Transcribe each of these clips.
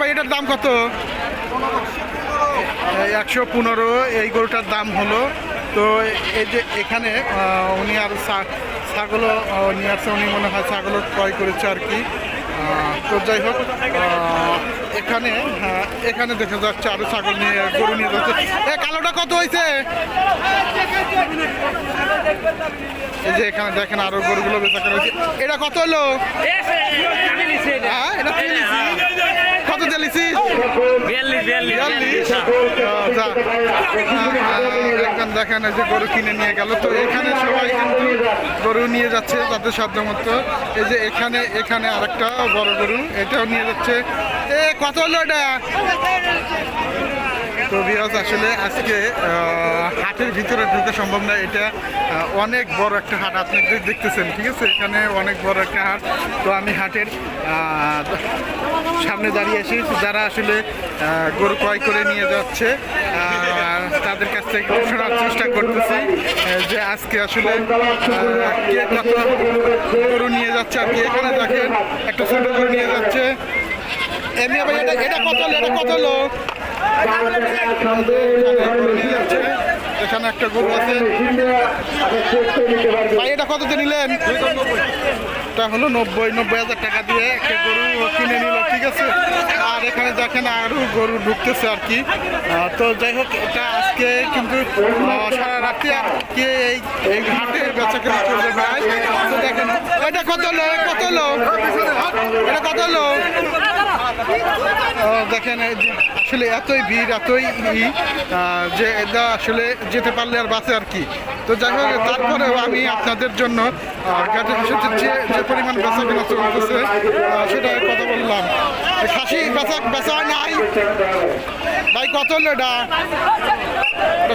ভাই এটার দাম কত? একশো পনেরো এই গরুটার দাম হলো। তো এই যে এখানে উনি আর ছাগলও নিয়ে আসছে উনি মনে হয় ছাগলও ক্রয় করেছে আর কি। তো যাই হোক এখানে হ্যাঁ, এখানে দেখা যাচ্ছে আরও ছাগল নিয়ে গরু নিয়ে যাচ্ছে। এ কালোটা কত হয়েছে? এই যে এখানে দেখেন আরও গরুগুলো বেচা করা হয়েছে। এটা কত হলো? আহ, এখন দেখেন যে গরু কিনে নিয়ে গেল। তো এখানে সবাই কিন্তু গরু নিয়ে যাচ্ছে তাদের সাধ্য মতো এই যে এখানে এখানে আরেকটা বড় গরু এটাও নিয়ে যাচ্ছে। এ কত হলো এটা? তো বিয়াস আসলে আজকে হাটের ভিতরে ঢুকে সম্ভব না। এটা অনেক বড় একটা হাট, আপনি দেখতেছেন, ঠিক আছে? এখানে অনেক বড় একটা হাট। তো আমি হাটের সামনে দাঁড়িয়ে আছি। যারা আসলে গরু ক্রয় করে নিয়ে যাচ্ছে তাদের কাছ থেকে শোনার চেষ্টা করতেছি যে আজকে আসলে কে কত গরু নিয়ে যাচ্ছে আর কি এখানে দেখেন একটা ছোট গরু নিয়ে যাচ্ছে। এমনি এটা কত হলো? এটা কত হলো? এখানে একটা গরু আছে। ভাই এটা কত দিয়ে নিলেন? এটা হলো নব্বই নব্বই হাজার টাকা দিয়ে একটা গরু কিনে নিল ঠিক আছে? আর এখানে দেখেন আরও গরু ঢুকতেছে আর কি। তো যাই হোক এটা আজকে কিন্তু সারা রাত্রি আর কি এই এই ঘাটে বেচা কেনা চলবে ভাই? দেখেন এটা কত এটা কত হলো? এটা কত আহ, দেখেন আসলে এতই ভিড়, এতই ই যে এটা আসলে যেতে পারলে আর বাসে আর কি। তো যাই হোক, তারপরেও আমি আপনাদের জন্য যে পরিমাণ বেচা কেনা চলতেছে সেটা কথা বললাম। খাসি বেচা বেচা নাই? ভাই, কত হলো এটা?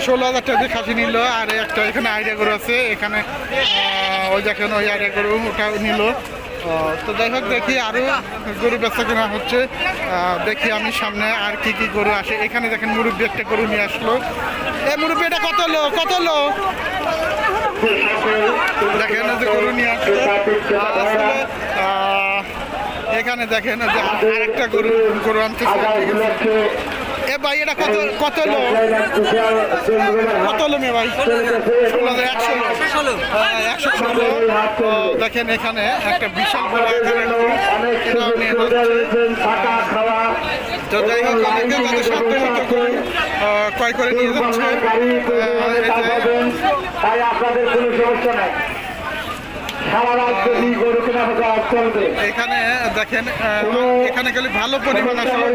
ষোলো হাজার টাকা দিয়ে খাসি নিল, আর একটা এখানে আইডিয়া গরু আছে, এখানে ওই দেখেন, ওই আইডিয়া গরু ওটাও নিল। তো যাই হোক দেখি আরও গরু বেচা কেনা হচ্ছে। দেখি আমি সামনে আর কি কি গরু আসে। এখানে দেখেন মুরব্বী একটা গরু নিয়ে আসলো। এ মুরব্বী এটা কত লো? কত লো? দেখেন যে গরু নিয়ে আহ, এখানে দেখেন যে আরেকটা গরু গরু? এ ভাই এটা কত কত লো কত লো ভাই? ষোলো একশো লো হ্যাঁ, একশো ষোলো দেখেন এখানে একটা বিশাল বড়। তো যাই হোক অনেকে তাদের সাধ্য গরু ক্রয় করে নিয়ে যাচ্ছে। এখানে দেখেন এখানে গেলে ভালো পরিমাণ আসলে